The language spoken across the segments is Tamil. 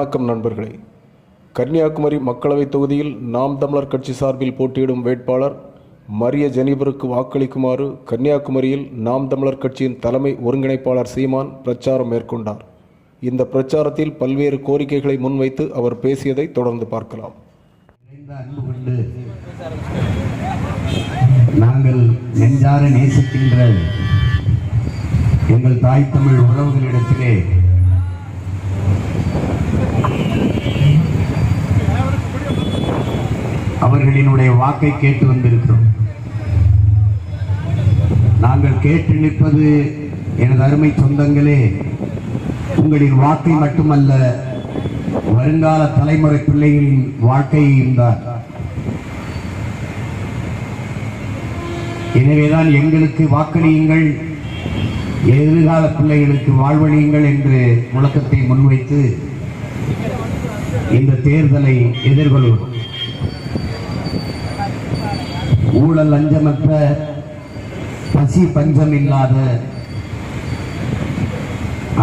வணக்கம் நண்பர்களே. கன்னியாகுமரி மக்களவைத் தொகுதியில் நாம் தமிழர் கட்சி சார்பில் போட்டியிடும் வேட்பாளர் மரிய ஜெனிபருக்கு வாக்களிக்குமாறு கன்னியாகுமரியில் நாம் தமிழர் கட்சியின் தலைமை ஒருங்கிணைப்பாளர் சீமான் பிரச்சாரம் மேற்கொண்டார். இந்த பிரச்சாரத்தில் பல்வேறு கோரிக்கைகளை முன்வைத்து அவர் பேசியதை தொடர்ந்து பார்க்கலாம். நாங்கள் நெஞ்சார நேசிக்கின்ற எங்கள் தாய் தமிழ் உறவுகளிடத்திலே அவர்களினுடைய வாக்கை கேட்டு வந்திருக்கிறோம். நாங்கள் கேட்டு நிற்பது எனது அருமை சொந்தங்களே உங்களின் வாக்கை மட்டுமல்ல வருங்கால தலைமுறை பிள்ளைகளின் வாழ்க்கையையும் தான். எனவேதான் எங்களுக்கு வாக்களியுங்கள் எதிர்கால பிள்ளைகளுக்கு வாழ்வழியுங்கள் என்று முழக்கத்தை முன்வைத்து இந்த தேர்தலை எதிர்கொள்கிறோம் ஊழல் லஞ்சமற்ற பசி பஞ்சம் இல்லாத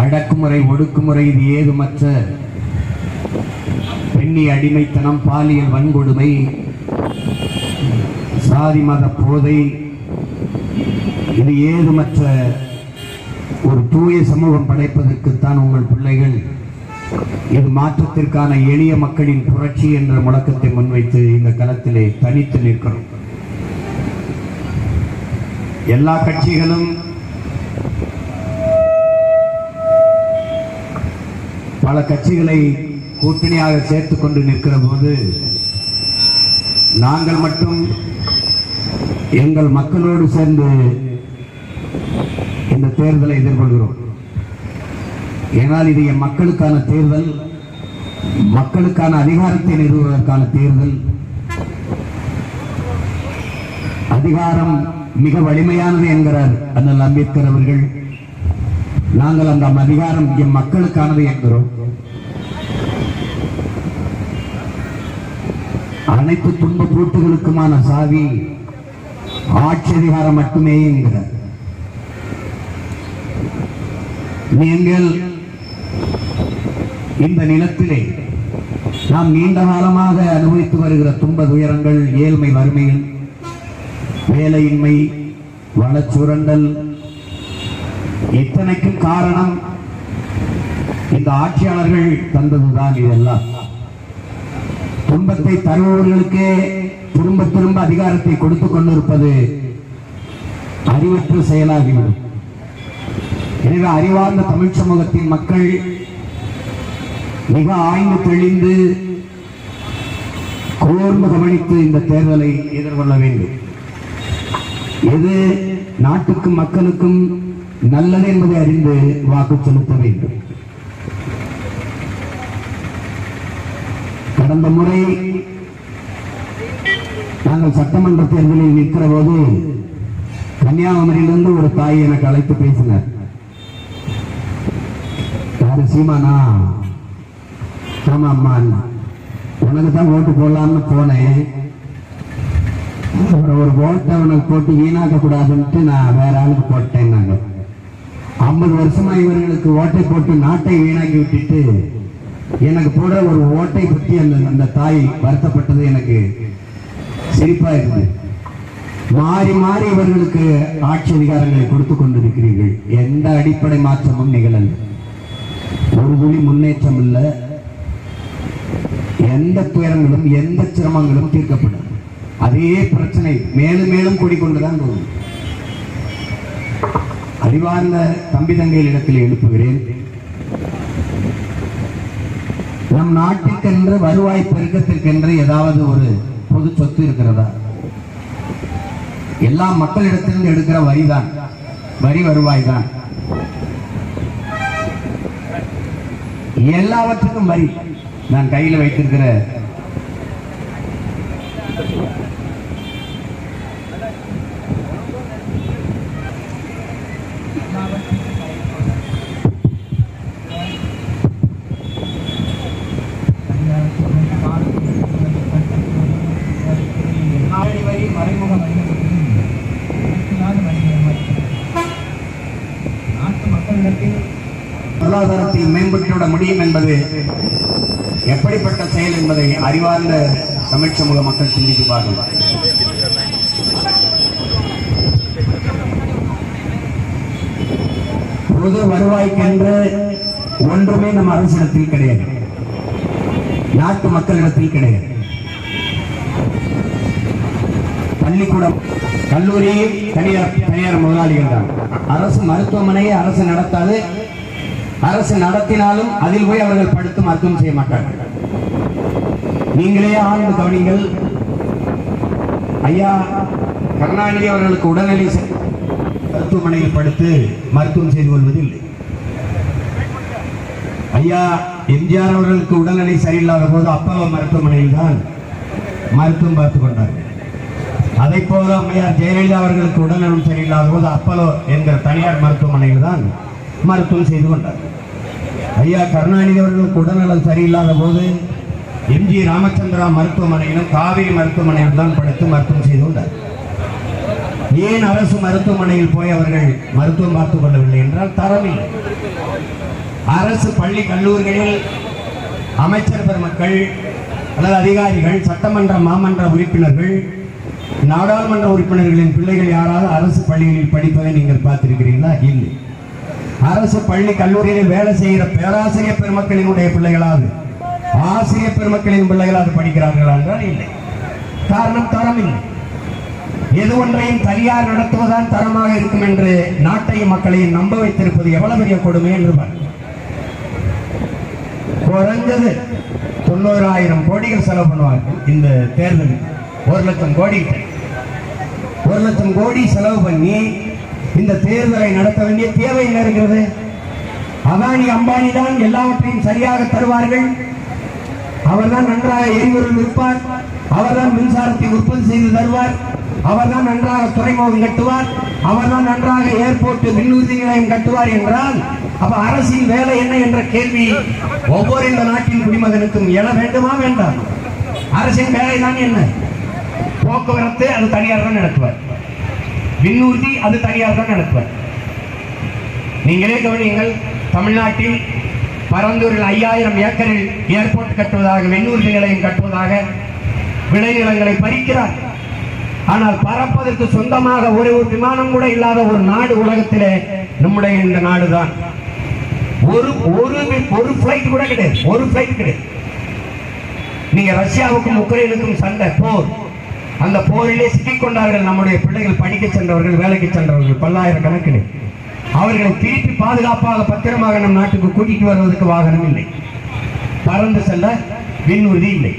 அடக்குமுறை ஒடுக்குமுறை இது ஏதுமற்ற பெண்ணி அடிமைத்தனம் பாலியல் வன்கொடுமை சாதி மத போதை இது ஏதுமற்ற ஒரு தூய சமூகம் படைப்பதற்குத்தான் உங்கள் பிள்ளைகள் இது மாற்றத்திற்கான எளிய மக்களின் புரட்சி என்ற முழக்கத்தை முன்வைத்து இந்த களத்திலே தனித்து நிற்கிறோம். எல்லா கட்சிகளும் பல கட்சிகளை கூட்டணியாக சேர்த்துக் கொண்டு நிற்கிற போது நாங்கள் மட்டும் எங்கள் மக்களோடு சேர்ந்து இந்த தேர்தலை எதிர்கொள்கிறோம். ஏனால் இது என் மக்களுக்கான தேர்தல் மக்களுக்கான அதிகாரத்தை நிறுவுவதற்கான தேர்தல். அதிகாரம் மிக வலிமையானது என்கிறார் அண்ணல் அம்பேத்கர் அவர்கள். நாங்கள் அந்த அதிகாரம் என் மக்களுக்கானது என்கிறோம். அனைத்து துன்ப பூட்டுகளுக்குமான சாவி ஆட்சி அதிகாரம் மட்டுமே என்கிறார். நீங்கள் இந்த நிலத்திலே நாம் நீண்ட காலமாக அனுபவித்து வருகிற துன்ப துயரங்கள் ஏழ்மை வறுமைகள் வேலையின்மை வளச்சுரண்டல் இத்தனைக்கும் காரணம் இந்த ஆட்சியாளர்கள் தந்ததுதான் இதெல்லாம். துன்பத்தை தருபவர்களுக்கே திரும்ப திரும்ப அதிகாரத்தை கொடுத்துக் கொண்டிருப்பது அறிவற்ற செயலாகிவிடும். எனவே அறிவார்ந்த தமிழ் சமூகத்தின் மக்கள் மிக ஆய்ந்து தெளிந்து கூர்ந்து கவனித்து இந்த தேர்தலை எதிர்கொள்ள வேண்டும். எது நாட்டுக்கும் மக்களுக்கும் நல்லது என்பதை அறிந்து வாக்கு செலுத்த வேண்டும். கடந்த முறை நாங்கள் சட்டமன்ற தேர்தலில் நிற்கிற போது கன்னியாகுமரியிலிருந்து ஒரு தாய் எனக்கு அழைத்து பேசினார். யாரு சீமானா? ஆமா அம்மா. உனக்கு தான் ஓட்டு போடலாம்னு போனேன். அப்புறம் ஒரு ஓட்டை உனக்கு போட்டு வீணாக்க கூடாதுன்ட்டு நான் வேற ஆளுக்கு போட்டேன் நாங்க ஐம்பது வருஷமா இவர்களுக்கு ஓட்டை போட்டு நாட்டை வீணாக்கி விட்டுட்டு எனக்கு போட ஒரு ஓட்டை பற்றி அந்த அந்த தாய் வருத்தப்பட்டது எனக்கு சிரிப்பா இருக்குது மாறி மாறி இவர்களுக்கு ஆட்சி அதிகாரங்களை கொடுத்து கொண்டிருக்கிறீர்கள். எந்த அடிப்படை மாற்றமும் நிகழல. ஒரு துளி முன்னேற்றம் இல்லை. எந்த துயரங்களும் எந்த சிரமங்களும் தீர்க்கப்படும் அதே பிரச்சனை மேலும் மேலும் கொடிக்கொண்டுதான் போகும் அறிவார்ந்த தம்பி தங்கைகளிடத்தில் எழுப்புகிறேன். நம் நாட்டிற்கென்று வருவாய் பெருக்கத்திற்கென்று ஏதாவது ஒரு பொது சொத்து இருக்கிறதா? எல்லா மக்களிடத்திலிருந்து எடுக்கிற வரிதான். வரி வருவாய் தான் எல்லாவற்றுக்கும் வரி. நான் கையில் வைத்திருக்கிற வரி மறைமுக வரி பொருளாதாரத்தை முடியும் என்பது எப்படிப்பட்ட செயல் என்பதை அறிவார்ந்த தமிழ் சமூக மக்கள் சிந்தித்து பொது வருவாய்க்கென்று ஒன்றுமே நம் அரசிடத்தில் கிடையாது. நாட்டு மக்களிடத்தில் கிடையாது. பள்ளிக்கூடம் கல்லூரி தனியார் தனியார் முதலாளிகள் தான். அரசு மருத்துவமனையை அரசு நடத்தாது. அரசு நடத்தினாலும் அதில் போய் அவர்கள் படுத்து மருத்துவம் செய்ய மாட்டார்கள். நீங்களே ஆழ்ந்து கவனிங்கள். ஐயா கருணாநிதி அவர்களுக்கு உடல்நிலை மருத்துவமனையில் படுத்து மருத்துவம் செய்து கொள்வதில்லை. ஐயா எம்ஜிஆர் அவர்களுக்கு உடல்நிலை சரியில்லாத போது அப்பல்லோ மருத்துவமனையில் தான் மருத்துவம் பார்த்துக் கொண்டார்கள். அதை போல அம்மையார் ஜெயலலிதா அவர்களுக்கு உடல்நலம் சரியில்லாத போது அப்பலோ என்கிற தனியார் மருத்துவமனையில் தான் மருத்துவம் செய்து கொண்டார் ஐயா கருணாநிதி அவர்களுக்கு உடல்நலம் சரியில்லாத போது எம்ஜி ராமச்சந்திரா மருத்துவமனையிலும் காவிரி மருத்துவமனையில் தான் படுத்து மருத்துவம் செய்து கொண்டார். ஏன் அரசு மருத்துவமனையில் போய் அவர்கள் மருத்துவம் பார்த்துக் கொள்ளவில்லை என்றால் தரமில்லை. அரசு பள்ளி கல்லூரிகளில் அமைச்சர் பெருமக்கள் அல்லது அதிகாரிகள் சட்டமன்ற மாமன்ற உறுப்பினர்கள் நாடாளுமன்ற உறுப்பினர்களின் பிள்ளைகள் யாராவது அரசு பள்ளிகளில் படிப்பதை நீங்கள் பார்த்திருக்கிறீர்களா? இல்லை. அரசு பள்ளி கல்லூரியில் வேலை செய்கிற பேராசிரியர் பெருமக்களினுடைய பிள்ளைகளாவது ஆசிரியர் பெருமக்களின் பிள்ளைகளாவது படிக்கிறார்களா என்றால் இல்லை. காரணம் தரம் இல்லை எது ஒன்றையும் தனியார் நடத்துவதுதான் தரமாக இருக்கும் என்று நாட்டையும் மக்களையும் நம்ப வைத்திருப்பது எவ்வளவு பெரிய கொடுமை என்று குறைஞ்சது தொண்ணூறாயிரம் கோடிகள் செலவு பண்ணுவாங்க இந்த தேர்தல் ஒரு லட்சம் கோடி ஒரு லட்சம் கோடி செலவு பண்ணி இந்த தேர்தலை நடத்த வேண்டிய தேவை என்ன இருக்கிறது? அதானி அம்பானி தான் எல்லாவற்றையும் சரியாக தருவார்கள். அவர்தான் நன்றாக எரிபொருள் விற்பார். அவர்தான் மின்சாரத்தை உற்பத்தி செய்து தருவார். அவர்தான் நன்றாக துறைமுகம் கட்டுவார். அவர்தான் நன்றாக ஏர்போர்ட் மின்னுறுதி நிலையம் கட்டுவார் என்றால் அப்ப அரசின் வேலை என்ன என்ற கேள்வி ஒவ்வொரு இந்த நாட்டின் குடிமகனுக்கும் எழ வேண்டுமா வேண்டாம்? அரசின் வேலை தான் என்ன? போக்குவரத்து அது தனியார் தான் நடத்துவார். விண்ணூர்தி அது தனியார் தான் நடத்துவார் நீங்களே கவனியுங்கள் தமிழ்நாட்டில் பரந்தூரில் ஐயாயிரம் ஏக்கரில் ஏர்போர்ட் கட்டுவதாக வெண்ணூர்தி நிலையம் கட்டுவதாக விளைநிலங்களை பறிக்கிறார். ஆனால் பறப்பதற்கு சொந்தமாக ஒரு ஒரு விமானம் கூட இல்லாத ஒரு நாடு உலகத்திலே நம்முடைய இந்த நாடுதான். ஒரு ஒரு ஒரு பிளைட் கூட கிடையாது ஒரு பிளைட் கிடையாது. நீங்க ரஷ்யாவுக்கும் உக்ரைனுக்கும் சண்டை போர். அந்த போரிலே சிக்கிக்கொண்டார்கள் நம்முடைய பிள்ளைகள் படிக்க சென்றவர்கள் வேலைக்கு சென்றவர்கள் பல்லாயிரக்கணக்கில். அவர்களை திருப்பி பாதுகாப்பாக பத்திரமாக நம் நாட்டுக்கு கூட்டிட்டு வருவதற்கு வாகனம் இல்லை. பறந்து செல்ல விண்ணுறுதி இல்லை.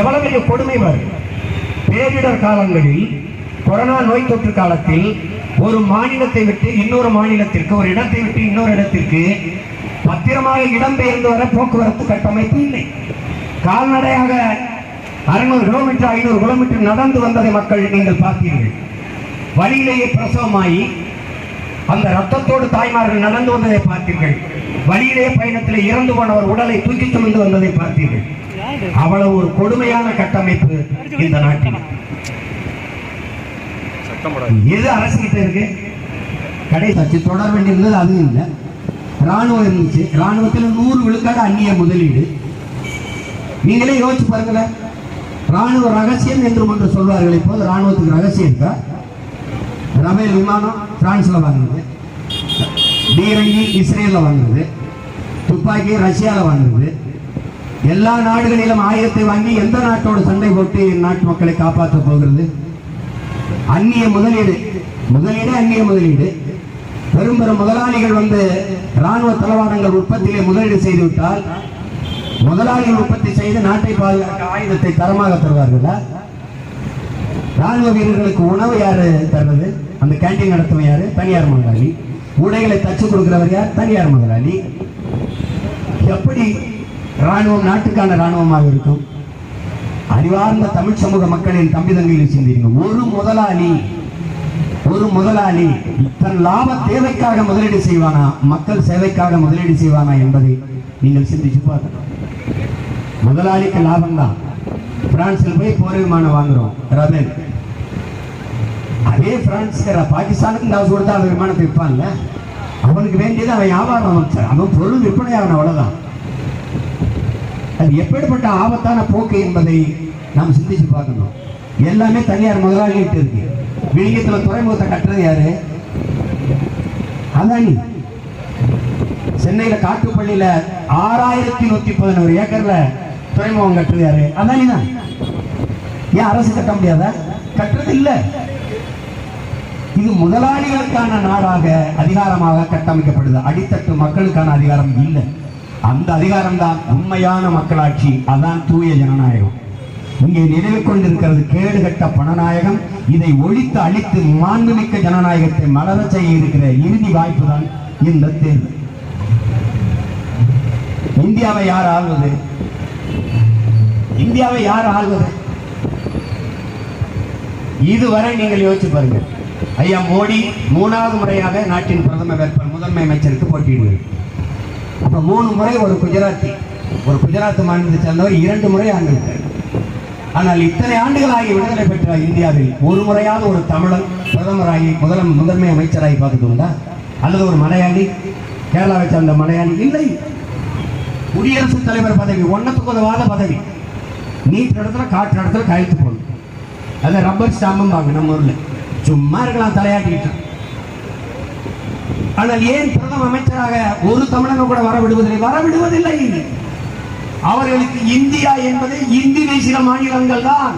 எவ்வளவு பெரிய கொடுமை வரும் பேரிடர் காலங்களில் கொரோனா நோய் தொற்று காலத்தில் ஒரு மாநிலத்தை விட்டு இன்னொரு மாநிலத்திற்கு ஒரு இடத்தை விட்டு இன்னொரு இடத்திற்கு பத்திரமாக இடம்பெயர்ந்து வர போக்குவரத்து கட்டமைப்பு இல்லை. கால்நடையாக அறுநூறு கிலோமீட்டர் ஐநூறு கிலோமீட்டர் நடந்து வந்ததை மக்கள் நீங்கள் பார்த்தீர்கள். வழியிலேயே பிரசவமாகி அந்த ரத்தத்தோடு தாய்மார்கள் நடந்து வந்ததை பார்த்தீர்கள். வழியிலே பயணத்தில் இறந்து போனவர் உடலை தூக்கி சுமந்து வந்ததை பார்த்தீர்கள். அவ்வளவு ஒரு கொடுமையான கட்டமைப்பு இந்த நாட்டில். எது அரசு கிட்ட இருக்கு? கடைசி தொடர வேண்டியிருந்தது அது இல்லை. ராணுவம் இருந்துச்சு. ராணுவத்தில் நூறு விழுக்காடு அந்நிய முதலீடு. நீங்களே யோசிச்சு பாருங்களேன். ராணுவ ரகசியம் என்று ஒன்று சொல்வார்கள் இப்போது. ராணுவத்துக்கு ரகசியம் இருக்கா ரபேல் விமானம் பிரான்ஸ்ல வாங்குது பீரங்கி இஸ்ரேல்ல வாங்குறது துப்பாக்கி ரஷ்யால வாங்குது எல்லா நாடுகளிலும் ஆயுதத்தை வாங்கி எந்த நாட்டோட சண்டை போட்டு என் நாட்டு மக்களை காப்பாற்ற போகிறது? அந்நிய முதலீடு. முதலீடு அந்நிய முதலீடு. பெரும் பெரும் முதலாளிகள் வந்து ராணுவ தளவாடங்கள் உற்பத்தியிலே முதலீடு செய்துவிட்டால் முதலாளிகள் உற்பத்தி செய்து நாட்டை பாதுகாக்க ஆயுதத்தை தரமாக தருவார்களா? ராணுவ வீரர்களுக்கு உணவு யாரு தர்றது? அந்த கேண்டீன் நடத்துவன் யாரு? தனியார் முதலாளி உடைகளை தச்சு கொடுக்கிறவர் யார்? தனியார் முதலாளி எப்படி ராணுவம் நாட்டுக்கான ராணுவமாக இருக்கும்? அறிவார்ந்த தமிழ் சமூக மக்களின் தம்பி தங்கையில் சிந்திங்க ஒரு முதலாளி ஒரு முதலாளி தன் லாப தேவைக்காக முதலீடு செய்வானா? மக்கள் சேவைக்காக முதலீடு செய்வானா என்பதை நீங்கள் சிந்திச்சு பார்க்கணும். முதலாளிக்கு லாபம் தான் பிரான்சில் போய் போர் விமானம் வாங்குறோம். ரபேல். அதே பிரான்ஸ் பாகிஸ்தானுக்கு காசு கொடுத்தா அந்த விமானத்தை விற்பான்ல? அவனுக்கு வேண்டியது அவன் வியாபாரம் அமைச்சர் அவன் பொருள் விற்பனை அவன் அவ்வளோதான் அது எப்படிப்பட்ட ஆபத்தான போக்கு என்பதை நாம் சிந்திச்சு பார்க்கணும். எல்லாமே தனியார் முதலாளிகிட்டு இருக்கு. விழுங்கத்தில் துறைமுகத்தை கட்டுறது யாரு? அதானி. சென்னையில் காட்டுப்பள்ளியில் ஆறாயிரத்தி நூத்தி பதினோரு ஏக்கர்ல துறைமுகம் கட்டுறது யாரு அதானி தான் ஏன் அரசு கட்ட முடியாதா? கட்டுறது இல்ல. இது முதலாளிகளுக்கான நாடாக அதிகாரமாக கட்டமைக்கப்படுது. அடித்தட்டு மக்களுக்கான அதிகாரம் இல்லை. அந்த அதிகாரம் தான் உண்மையான மக்களாட்சி. அதான் தூய ஜனநாயகம். இங்கே நினைவு கொண்டிருக்கிறது கேடுகட்ட பணநாயகம். இதை ஒழித்து அழித்து மாண்புமிக்க ஜனநாயகத்தை மலர செய்ய இருக்கிற இறுதி வாய்ப்பு தான் இந்த தேர்தல் இந்தியாவை யார் ஆள்வது? இந்தியாவை யார் ஆள்வது? இதுவரை நீங்கள் யோசிச்சு பாருங்க. ஐயா மோடி மூணாவது முறையாக நாட்டின் பிரதம வேட்பாளர் முதன்மை அமைச்சருக்கு போட்டியிடுவார். அப்ப மூணு முறை ஒரு குஜராத்தி ஒரு குஜராத் மாநிலத்தை சேர்ந்தவர் இரண்டு முறை ஆண்டுவிட்டார் ஆனால் இத்தனை ஆண்டுகளாகி விடுதலை பெற்ற இந்தியாவில் ஒரு முறையாவது ஒரு தமிழன் பிரதமராகி முதலம் முதன்மை அமைச்சராகி பார்த்தது உண்டா அல்லது ஒரு மலையாளி கேரளாவை சேர்ந்த மலையாளி? இல்லை. குடியரசுத் தலைவர் பதவி ஒன்னத்துக்கு உதவாத பதவி. நீட் இடத்துல காற்று இடத்துல கழித்து போகணும் அது ரப்பர் ஸ்டாம்பும்பாங்க நம்ம ஊரில். சும்மா இருக்கலாம் தலையாட்டிக்கிட்டான் ஆனால் ஏன் பிரதம அமைச்சராக ஒரு தமிழகம் கூட வர விடுவதில்லை வர விடுவதில்லை அவர்களுக்கு இந்தியா என்பது இந்தி தேசிய மாநிலங்கள் தான்.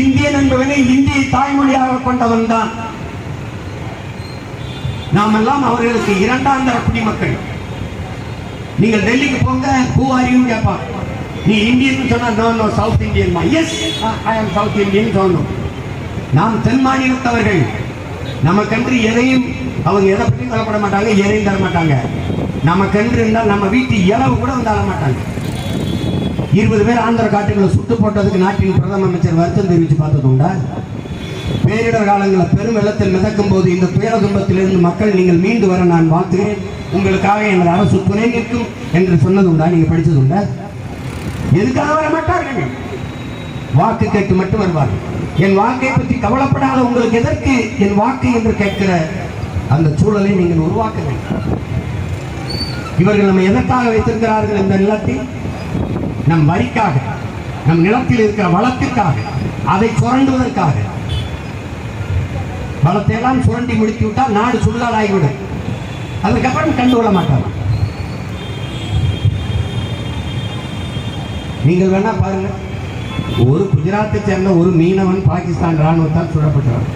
இந்தியன் என்பவனை இந்தியை தாய்மொழியாக கொண்டவன் தான். நாம் எல்லாம் அவர்களுக்கு இரண்டாம் தர குடிமக்கள். நீங்கள் டெல்லிக்கு போங்க பூ அறியும் கேட்பான் நீ இந்தியன் சொன்னா no no south Indian yes I am south Indian சொல்லணும் நாம் தென் மாநிலத்தவர்கள். நமக்கென்று எதையும் அவங்க எதை பற்றியும் தரப்பட மாட்டாங்க எதையும் தர மாட்டாங்க. நமக்கென்று இருந்தால் நம்ம வீட்டு இளவு கூட வந்து ஆள மாட்டாங்க. இருபது பேர் ஆந்திர காட்டுகளை சுட்டு போட்டதுக்கு நாட்டின் பிரதம அமைச்சர் வருத்தம் தெரிவித்து பார்த்தது உண்டா? பேரிடர் காலங்களில் பெரும் வெள்ளத்தில் மிதக்கும் போது இந்த துயர துன்பத்திலிருந்து மக்கள் நீங்கள் மீண்டு வர நான் வாழ்த்துகிறேன். உங்களுக்காக எனது அரசு துணை நிற்கும் என்று சொன்னது உண்டா? நீங்கள் படித்தது உண்டா? எதுக்காக வர மாட்டார்கள் வாக்கு கேட்டு மட்டும் வருவார்கள் என் வாக்கை பற்றி கவலைப்படாத உங்களுக்கு எதற்கு என் வாக்கு என்று கேட்கிற அந்த சூழலை நீங்கள் உருவாக்க வேண்டும் இவர்கள் நம்ம எதற்காக வைத்திருக்கிறார்கள் இந்த நிலத்தில் நம் வரிக்காக நம் நிலத்தில் இருக்கிற வளத்திற்காக அதை சுரண்டுவதற்காக. வளத்தை எல்லாம் சுரண்டி முடித்து விட்டால் நாடு சுடுகாடாகிவிடும் அதுக்கப்புறம் கண்டுகொள்ள மாட்டாங்க நீங்கள் வேணா பாருங்க. ஒரு குஜராத்தை சேர்ந்த ஒரு மீனவன் பாகிஸ்தான் ராணுவத்தால் சுடப்பட்டார்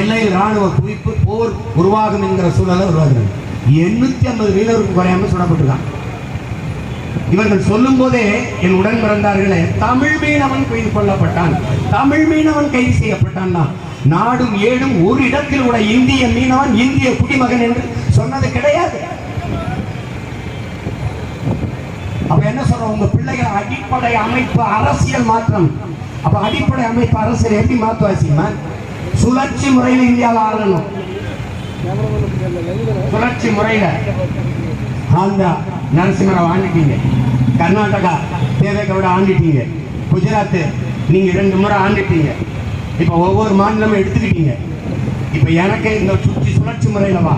எல்லையில் ராணுவ குவிப்பு போர் உருவாகும் என்கிற சூழலை உருவாகிறது எண்ணூத்தி ஐம்பது வீரருக்கு குறையாமல் சுடப்பட்டிருக்கான். இவர்கள் சொல்லும் போதே என் உடன் பிறந்தார்களே தமிழ் மீனவன் கைது கொள்ளப்பட்டான் தமிழ் மீனவன் கைது செய்யப்பட்டான் நாடும் ஏடும் ஒரு இடத்தில் உள்ள இந்திய மீனவன் இந்திய குடிமகன் என்று சொன்னது கிடையாது. அப்ப என்ன சொல்றோம்? உங்க பிள்ளைகள் அடிப்படை அமைப்பு அரசியல் மாற்றம். அப்ப அடிப்படை அமைப்பு அரசியல் எப்படி மாத்துவாசிமா சுழற்சி முறையில் இந்தியாவில் ஆளணும். சுழற்சி முறையில. ஆந்திரா நரசிம்மராவ் ஆண்டுட்டீங்க. கர்நாடகா தேவேகவுட ஆண்டுட்டீங்க. குஜராத் நீங்க ரெண்டு முறை ஆண்டுட்டீங்க. இப்ப ஒவ்வொரு மாநிலமும் எடுத்துக்கிட்டீங்க. இப்ப எனக்கு இந்த சுற்றி சுழற்சி முறையில வா.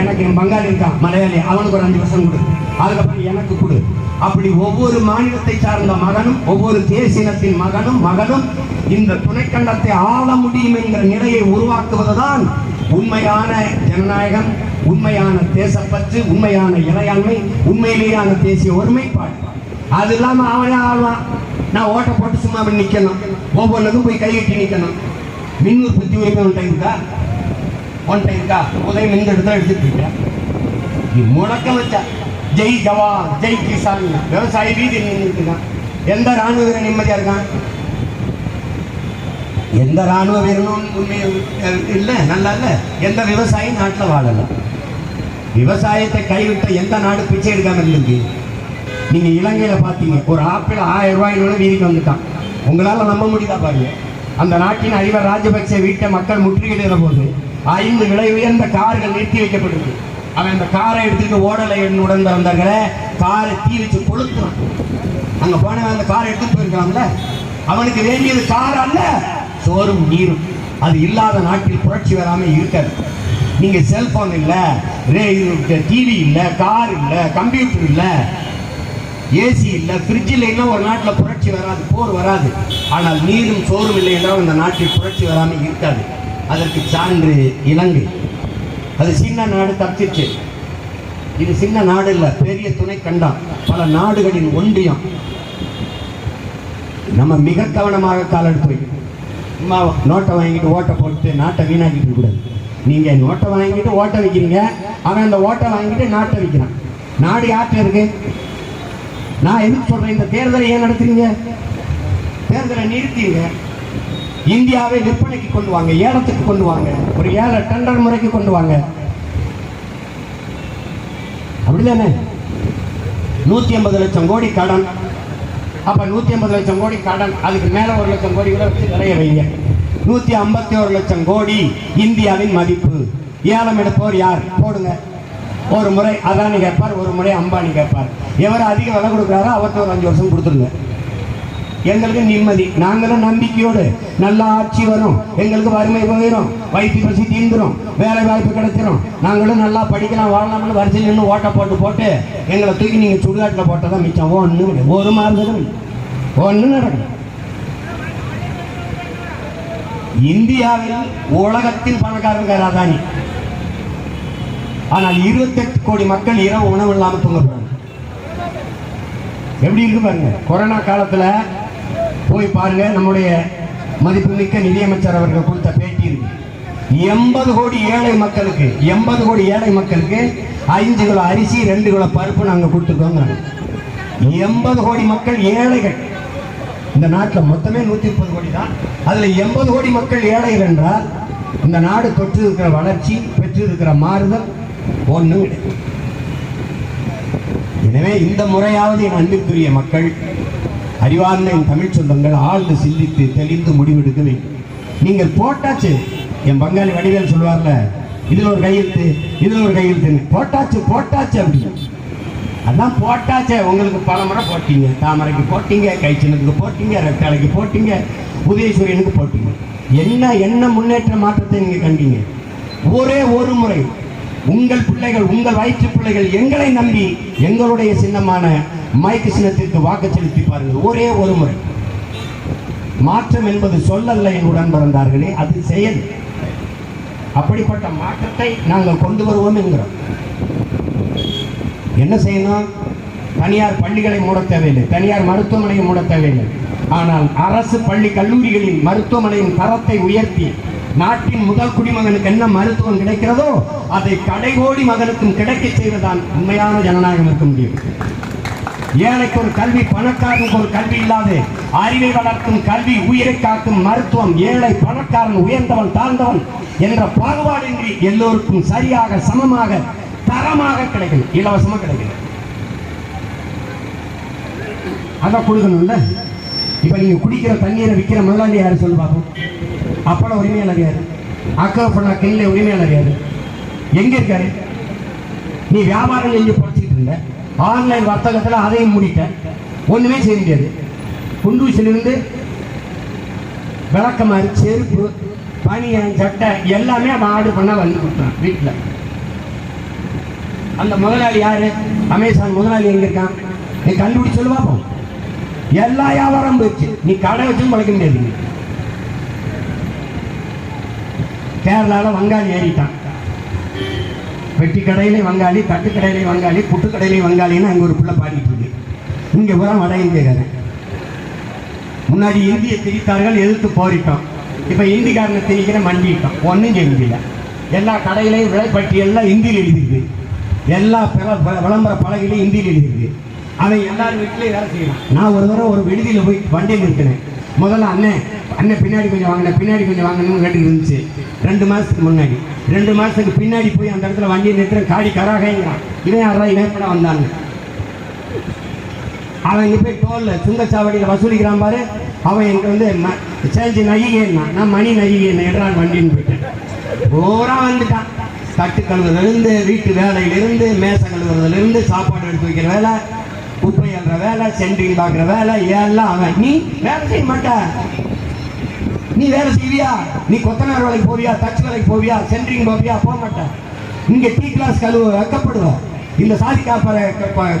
எனக்கு என் பங்காளி இருக்கான் மலையாளி அவனுக்கு ஒரு அஞ்சு வருஷம் கொடு. அதுக்கப்புறம் எனக்கு கொடு. அப்படி ஒவ்வொரு மாநிலத்தை சார்ந்த மகனும் ஒவ்வொரு தேசினத்தின் மகனும் மகனும் இந்த துணைக்கண்டத்தை ஆள முடியும் என்கிற நிலையை உருவாக்குவதுதான் உண்மையான ஜனநாயகம் உண்மையான தேசப்பற்று உண்மையான இறையாண்மை உண்மையிலேயான தேசிய ஒருமைப்பாடு. அது இல்லாம அவனே ஆழ்வான் நான் ஓட்ட போட்டு சும்மா அப்படி நிக்கணும். ஒவ்வொன்றுக்கும் போய் கையெட்டி நிக்கணும். மின் உற்பத்தி உரிமை உன்ட்ட இருக்கா? ஒன்றை இருக்கா? உதயம் இந்த இடத்துல எடுத்துட்டு இருக்க நீ வச்சா. ஜெய் ஜவான் ஜெய் கிசான். விவசாயி வீதி நின்றுட்டு எந்த ராணுவ வீரன் நிம்மதியா இருக்கான்? எந்த ராணுவ வீரனும் உண்மையை இல்லை நல்லா இல்லை. எந்த விவசாயி நாட்டில் வாழலாம் விவசாயத்தை கைவிட்ட எந்த நாடு பிச்சை எடுக்காம இருந்திருக்கு? நீங்க இலங்கையில பாத்தீங்க ஒரு ஆப்பிள் ஆயிரம் ரூபாயினோட வீதிக்கு வந்துட்டான். உங்களால நம்ப முடியுதா பாருங்க. அந்த நாட்டின் அதிபர் ராஜபக்சே வீட்டை மக்கள் முற்றுகையிடுற போது ஐந்து விலை உயர்ந்த கார்கள் நிறுத்தி வைக்கப்பட்டிருக்கு. அவன் அந்த காரை எடுத்துக்கிட்டு ஓடலை உடன் பிறந்தார்களே காரை தீ வச்சு கொளுத்துறான். அங்க போனவன் அந்த காரை எடுத்துட்டு போயிருக்கான்ல? அவனுக்கு வேண்டியது கார் அல்ல சோறும் நீரும். அது இல்லாத நாட்டில் புரட்சி வராமல் இருக்காது. நீங்க செல்போன் ரே டிவி இல்லை கார் இல்லை கம்ப்யூட்டர் இல்லை ஏசி இல்லை ஃப்ரிட்ஜ் இல்லைன்னா ஒரு நாட்டில் புரட்சி வராது போர் வராது. ஆனால் நீரும் சோறும் இல்லைன்னா அந்த இந்த நாட்டில் புரட்சி வராமல் இருக்காது. அதற்கு சான்று இலங்கை. அது சின்ன நாடு தப்பிச்சிருச்சு இது சின்ன நாடு இல்லை பெரிய துணை கண்டம். பல நாடுகளின் ஒன்றியம். நம்ம மிக கவனமாக கால் எடுத்து சும்மா நோட்டை வாங்கிட்டு ஓட்டை போட்டு நாட்டை வீணாக்கிட்டு இருக்கக்கூடாது நீங்கள் நோட்டை வாங்கிட்டு ஓட்டை வைக்கிறீங்க. அவன் அந்த ஓட்டை வாங்கிட்டு நாட்டை வைக்கிறான். நாடு யார்கிட்ட இருக்கு? நான் எதுக்கு சொல்றேன்? இந்த தேர்தலை ஏன் நடத்துறீங்க? தேர்தலை நிறுத்திங்க இந்தியாவை விற்பனைக்கு கொண்டு வாங்க ஏலத்துக்கு கொண்டு வாங்க ஒரு ஏழை டெண்டர் முறைக்கு கொண்டு வாங்க. அப்படிதானே? நூத்தி ஐம்பது லட்சம் கோடி கடன். அப்ப நூத்தி ஐம்பது லட்சம் கோடி கடன் அதுக்கு மேல ஒரு லட்சம் கோடி கூட வச்சு நிறைய வைங்க. நூத்தி ஐம்பத்தி ஒரு லட்சம் கோடி இந்தியாவின் மதிப்பு. ஏலம் எடுப்போர் யார்? போடுங்க. ஒரு முறை அதானி கேட்பார் ஒரு முறை அம்பானி கேட்பார். எவர் அதிக விலை கொடுக்குறாரோ அவர்கிட்ட ஒரு அஞ்சு வருஷம் கொடுத்துருங்க. எங்களுக்கு நிம்மதி. நாங்களும் நம்பிக்கையோடு நல்ல ஆட்சி வரும். எங்களுக்கு வறுமை போயிடும் வயிற்று பசி தீந்துரும். வேலை வாய்ப்பு கிடைச்சிரும். நாங்களும் நல்லா படிக்கலாம் வாழலாம்னு வரிசையில் நின்று ஓட்டை போட்டு போட்டு எங்களை தூக்கி நீங்கள் சுடுகாட்டில் போட்டால் தான் மிச்சம். ஒன்றும் கிடையாது ஒரு மாறுதலும் இல்லை. ஒன்றும் நடக்கும் இந்தியாவில் உலகத்தில் பணக்காரங்க அதானி. ஆனால் இருபத்தெட்டு கோடி மக்கள் இரவு உணவு இல்லாமல் தூங்கப்படுறாங்க எப்படி இருக்கு பாருங்க. கொரோனா காலத்தில் போய் பாருங்க நம்முடைய மதிப்புமிக்க நிதியமைச்சர் அவர்கள் கொடுத்த பேட்டி இருக்கு எண்பது கோடி ஏழை மக்களுக்கு எண்பது கோடி ஏழை மக்களுக்கு ஐந்து கிலோ அரிசி ரெண்டு கிலோ பருப்பு நாங்கள் கொடுத்துருக்கோங்க எண்பது கோடி மக்கள் ஏழைகள். இந்த நாட்டில் மொத்தமே நூற்றி முப்பது கோடி தான். அதில் எண்பது கோடி மக்கள் ஏழைகள் என்றால் இந்த நாடு தொற்று இருக்கிற வளர்ச்சி பெற்று இருக்கிற மாறுதல் ஒன்றும் கிடையாது. எனவே இந்த முறையாவது என் அன்புக்குரிய மக்கள் அறிவார்ந்த என் தமிழ் சொந்தங்கள் ஆழ்ந்து சிந்தித்து தெளிந்து முடிவெடுக்க வேண்டும். நீங்கள் போட்டாச்சு என் பங்காளி வடிவேல் சொல்லுவார்ல இதில் ஒரு கையெழுத்து இதில் ஒரு கையெழுத்து போட்டாச்சு போட்டாச்சு அப்படின்னு. அதான் போட்டாச்சே உங்களுக்கு பல முறை போட்டீங்க. தாமரைக்கு போட்டீங்க கைச்சனுக்கு போட்டீங்க ரெட்டாலைக்கு போட்டீங்க உதயசூரியனுக்கு போட்டீங்க. என்ன என்ன முன்னேற்ற மாற்றத்தை நீங்கள் கண்டீங்க? ஒரே ஒரு முறை. உங்கள் பிள்ளைகள் உங்கள் வயிற்று பிள்ளைகள் எங்களை நம்பி எங்களுடைய சின்னமான மைக்கு சின்னத்திற்கு வாக்கு செலுத்தி பாருங்கள். ஒரே ஒரு முறை. மாற்றம் என்பது சொல்லல்ல என் உடன் பிறந்தார்களே அது செயல். அப்படிப்பட்ட மாற்றத்தை நாங்கள் கொண்டு வருவோம் என்கிறோம். என்ன செய்யணும்? தனியார் பள்ளிகளை மூட தேவையில்லை. தனியார் மருத்துவமனையை மூட தேவையில்லை. ஆனால் அரசு பள்ளி கல்லூரிகளின் மருத்துவமனையின் தரத்தை உயர்த்தி நாட்டின் முதல் குடிமகனுக்கு என்ன மருத்துவம் கிடைக்கிறதோ அதை கடைகோடி மகனுக்கும் கிடைக்க செய்வதுதான் உண்மையான ஜனநாயகம் இருக்க முடியும். ஏழைக்கு ஒரு கல்வி பணக்காரனுக்கு ஒரு கல்வி இல்லாது அறிவை வளர்க்கும் கல்வி உயிரை காக்கும் மருத்துவம் ஏழை பணக்காரன் உயர்ந்தவன் தாழ்ந்தவன் என்ற பாகுபாடின்றி எல்லோருக்கும் சரியாக சமமாக தரமாக கிடைக்கும் இலவசமா கிடைக்கும் அதை கொடுக்கணும்ல? இப்ப நீங்க குடிக்கிற தண்ணீரை விற்கிற முதலாளி யாரு சொல்லு பார்ப்போம் அப்பள உரிமையாளர் யார்? அக்கா பண்ண கிண்ணில உரிமையாளர் யார்? எங்க இருக்காரு? நீ வியாபாரம் செஞ்சு படிச்சுட்டு இருந்த. ஆன்லைன் வர்த்தகத்தில் அதையும் மூடிட்ட. ஒன்றுமே செய்ய முடியாது. குண்டூசிலிருந்து விளக்கமாறு செருப்பு பனியன் சட்டை எல்லாமே அவன் ஆர்டர் பண்ண வந்து கொடுத்தான் வீட்டில் அந்த முதலாளி யாரு? அமேசான் முதலாளி எங்க இருக்கான்? நீ கண்டுபிடிச்சு சொல்லு எல்லா வியாபாரம் போயிடுச்சு. நீ கடை வச்சும் பழக்க முடியாது. கேரளாவில் வங்காளி ஏறிட்டான். பெட்டி கடையிலே வங்காளி தட்டு கடையிலே வங்காளி புட்டு கடையிலே வங்காளின்னு அங்கே ஒரு பிள்ளை பாடிட்டு இருக்கு. இங்கே பூரா வட இந்தியக்காரன். முன்னாடி இந்திய திரித்தார்கள் எதிர்த்து போரிட்டோம். இப்போ இந்திக்காரனை திணிக்கிற மண்டிட்டோம். ஒன்றும் செய்ய முடியல. எல்லா கடையிலையும் விலைப்பட்டியெல்லாம் இந்தியில் எழுதிருக்கு எல்லா ப- விளம்பர பலகையிலையும் இந்தியில் எழுதிருக்கு அவன் எல்லாரும் வீட்டிலையும் வேலை செய்யலாம். நான் ஒரு தடவை ஒரு விடுதியில் போய் வண்டியில் இருக்கிறேன் முதல்ல அண்ணன் அண்ணன் பின்னாடி கொஞ்சம் வாங்கினேன் பின்னாடி கொஞ்சம் வாங்கணும்னு கேட்டு இருந்துச்சு. ரெண்டு மாதத்துக்கு முன்னாடி. ரெண்டு மாதத்துக்கு பின்னாடி போய் அந்த இடத்துல வண்டியை நிறுத்துற காடி கராகங்கிறான். இவன் யாரா இவன் கூட வந்தாங்க அவன் இங்கே போய் டோலில் சுங்கச்சாவடியில் வசூலிக்கிறான் பாரு. அவன் எனக்கு வந்து ம- சேஞ்சி நகிகேன்னா நான் மணி நகிகேன் எடுறான் வண்டின்னு போயிட்டேன். பூரா வந்துட்டான். தட்டு கழுவுறதுலேருந்து வீட்டு வேலையிலேருந்து மேசை கழுவுறதுலேருந்து சாப்பாடு எடுத்து வைக்கிற வேலை. குப்பை வேலை சென்ட்ரிங் பார்க்குற வேலை எல்லாம் அவன்? நீ வேலை செய்ய மாட்ட நீ வேலை செய்வியா? நீ கொத்தனார் வேலைக்கு போவியா? தச்சு வேலைக்கு போவியா? சென்ட்ரிங் போவியா? போக மாட்ட இங்கே டீ கிளாஸ் கழுவு வைக்கப்படுவோம் இந்த சாதிக்கார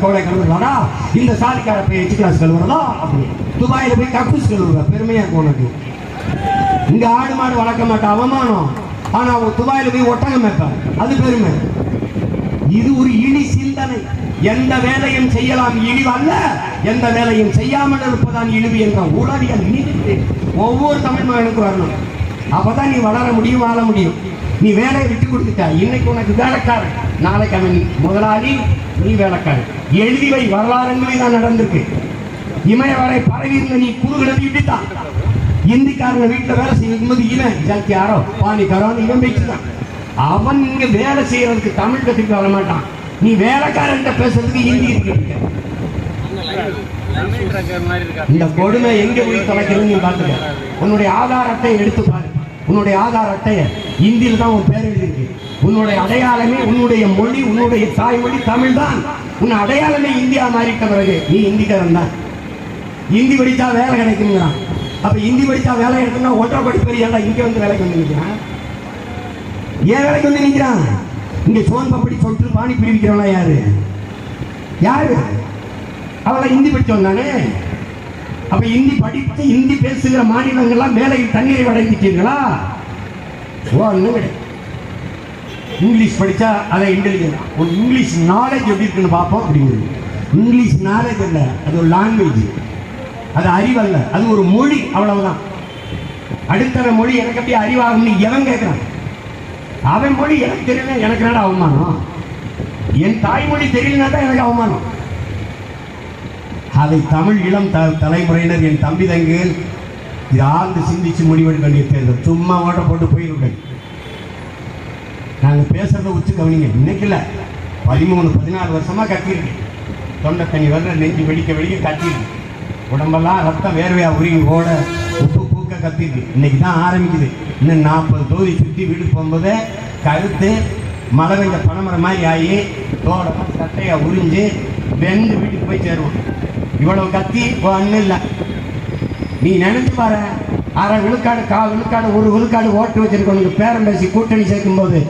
கோடை கழுவுறாடா இந்த சாதிக்கார போய் எச்சு கிளாஸ் கழுவுறதா? அப்படி. துபாயில் போய் கக்கூஸ் கழுவுற. பெருமையாக இருக்கும் உனக்கு. இங்க ஆடு மாடு வளர்க்க மாட்டான் அவமானம். ஆனால் அவன் துபாயில் போய் ஒட்டகம் மேய்ப்பான். அது பெருமை. இது ஒரு இனி சிந்தனை. எந்த வேலையும் செய்யலாம் இழிவு அல்ல எந்த வேலையும் செய்யாமல் இருப்பதான் இழிவு என்ற உளவியல் நீதி ஒவ்வொரு தமிழ் மகனுக்கு வரணும். அப்பதான் நீ வளர முடியும் வாழ முடியும். நீ வேலையை விட்டு கொடுத்துட்ட இன்னைக்கு உனக்கு வேலைக்காரன். நாளைக்கு அவன் முதலாளி நீ வேலைக்காரன். எழுதிவை வரலாறுங்களே தான் நடந்திருக்கு. இமயவரை பரவி இருந்த நீ குறுகிடத்து விட்டுட்டான். இந்திக்காரங்க வீட்டில் வேலை செய்யும் போது இவன் பாணி பானிக்காரோன்னு இவன் பேச்சுதான். அவன் இங்க வேலை செய்யறதுக்கு தமிழ் கத்துக்கிட்டு வர மாட்டான். நீ வேலைக்காரன் பேசுறதுக்கு ஹிந்தி இருக்கு. இந்த கொடுமை எங்க போய் தொலைக்கிறது நீ பாத்துக்க உன்னுடைய ஆதார் அட்டையை எடுத்து பாரு. உன்னுடைய ஆதார் அட்டையை இந்தியில் தான் உன் பேர் எழுதியிருக்கு. உன்னுடைய அடையாளமே உன்னுடைய மொழி உன்னுடைய தாய்மொழி தமிழ் தான். உன் அடையாளமே இந்தியா மாறிட்ட பிறகு நீ இந்திக்காரன் தான். ஹிந்தி படித்தா வேலை கிடைக்குங்கிறான் அப்ப ஹிந்தி படித்தா வேலை கிடைக்கும்னா ஒன்றரை படி பெரிய இங்க வந்து வேலைக்கு வந்து நிற்கிறான் ஏன் வேலைக்கு வந்து நிற்கிறான் இங்கே சோன் பப்படி சொட்டு பாணி பிரிவிக்கிறவனா யாரு? யாரு? அவளை ஹிந்தி படிச்சவன் தானே அப்ப ஹிந்தி படித்து ஹிந்தி பேசுகிற மாநிலங்கள்லாம் மேலே தண்ணீரை அடைஞ்சிட்டீங்களா ஓ இன்னும் கிடையாது. இங்கிலீஷ் படித்தா அதை இன்டெலிஜென்ட் ஒரு இங்கிலீஷ் நாலேஜ் எப்படி இருக்குன்னு பார்ப்போம் அப்படிங்கிறது இங்கிலீஷ் நாலேஜ் இல்லை. அது ஒரு லாங்குவேஜ் அது அறிவல்ல. அது ஒரு மொழி அவ்வளவுதான். அடுத்தர மொழி எனக்கு எப்படி அறிவாகும்னு எவன் கேட்குறான் அவன் மொழி எனக்கு தெரியல எனக்கு என்னடா அவமானம்? என் தாய்மொழி தெரியலனா தான் எனக்கு அவமானம். அதை தமிழ் இளம் த தலைமுறையினர் என் தம்பி தங்கைகள் இது ஆழ்ந்து சிந்திச்சு முடிவெடுக்க வேண்டிய தேர்தல். சும்மா ஓட்ட போட்டு போயிருக்கேன் நாங்கள் பேசுறத உச்சு கவனிங்க. இன்னைக்கு இல்லை. பதிமூணு பதினாலு வருஷமா கத்திருக்கேன் தொண்டை தண்ணி வர்ற நெஞ்சு வெடிக்க வெடிக்க கத்திருக்கு உடம்பெல்லாம் ரத்தம் வேர்வையாக உருகி ஓட உப்பு பூக்க கத்திருக்கு இன்னைக்கு தான் ஆரம்பிக்குது. இன்னும் நாற்பது தொகுதி சுற்றி வீட்டுக்கு போகும்போதே கருத்து மழை பெஞ்ச பனைமரம் மாதிரி ஆகி தோடமாக சட்டையை உறிஞ்சு வெந்து வீட்டுக்கு போய் சேருவோம். இவ்வளவு கத்தி ஒன்றும் இல்லை. நீ நினைச்சு பாரு. அரை விழுக்காடு கால் விழுக்காடு ஒரு விழுக்காடு ஓட்டு வச்சிருக்கவனுக்கு பேரம் பேசி கூட்டணி சேர்க்கும் போது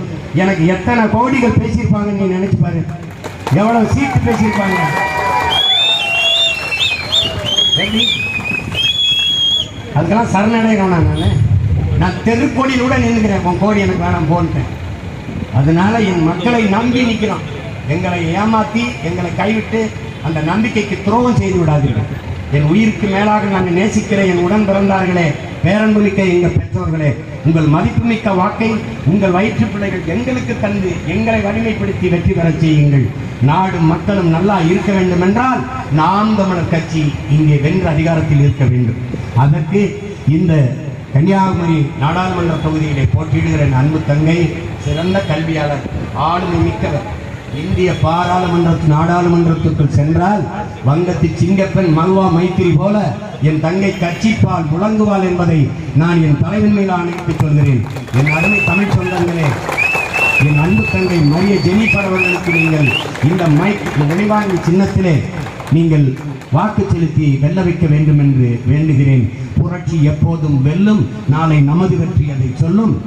எனக்கு எத்தனை கோடிகள் பேசியிருப்பாங்கன்னு நீ நினைச்சு பாரு. எவ்வளவு சீட்டு பேசியிருப்பாங்க? அதுக்கெல்லாம் சரணடைகிறோம் நான். நான் தெருக்கோடியில் கூட நின்றுக்கிறேன் உன் கோடி எனக்கு வேணாம் போன்ட்டேன் அதனால என் மக்களை நம்பி நிற்கிறோம். எங்களை ஏமாத்தி எங்களை கைவிட்டு அந்த நம்பிக்கைக்கு துரோகம் செய்து விடாதீர்கள். என் உயிருக்கு மேலாக நான் நேசிக்கிற என் உடன் பிறந்தார்களே பேரன்புமிக்க எங்கள் பெற்றோர்களே உங்கள் மதிப்புமிக்க வாக்கை உங்கள் வயிற்று பிள்ளைகள் எங்களுக்கு தந்து எங்களை வலிமைப்படுத்தி வெற்றி பெற செய்யுங்கள். நாடும் மக்களும் நல்லா இருக்க வேண்டும் என்றால் நாம் தமிழர் கட்சி இங்கே வென்ற அதிகாரத்தில் இருக்க வேண்டும். அதற்கு இந்த கன்னியாகுமரி நாடாளுமன்ற தொகுதியிலே போட்டியிடுகிற என் அன்பு தங்கை சிறந்த கல்வியாளர் ஆளுமை மிக்கவர் இந்திய பாராளுமன்ற நாடாளுமன்றத்திற்குள் சென்றால் வங்கத்தி சிங்கப்பெண் மல்வா மைத்திரி போல என் தங்கை கட்சிப்பால் முழங்குவாள் என்பதை நான் என் தலைவன் மேல் ஆணைத்து சொல்கிறேன். என் அருமை தமிழ் சொந்தங்களே என் அன்பு தங்கை மரிய ஜெனி அவர்களுக்கு நீங்கள் இந்த மைக் ஒளிவாங்கி சின்னத்திலே நீங்கள் வாக்கு செலுத்தி வெல்ல வைக்க வேண்டும் என்று வேண்டுகிறேன். புரட்சி எப்போதும் வெல்லும் நாளை நமது வெற்றி அதை சொல்லும்.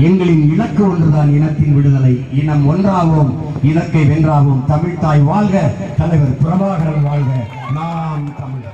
எங்களின் இலக்கு ஒன்றுதான் இனத்தின் விடுதலை. இனம் ஒன்றாகவும் இலக்கை வென்றாகவும் தமிழ்தாய் வாழ்க தலைவர் பிரபாகரன் வாழ்க. நாம் தமிழ்.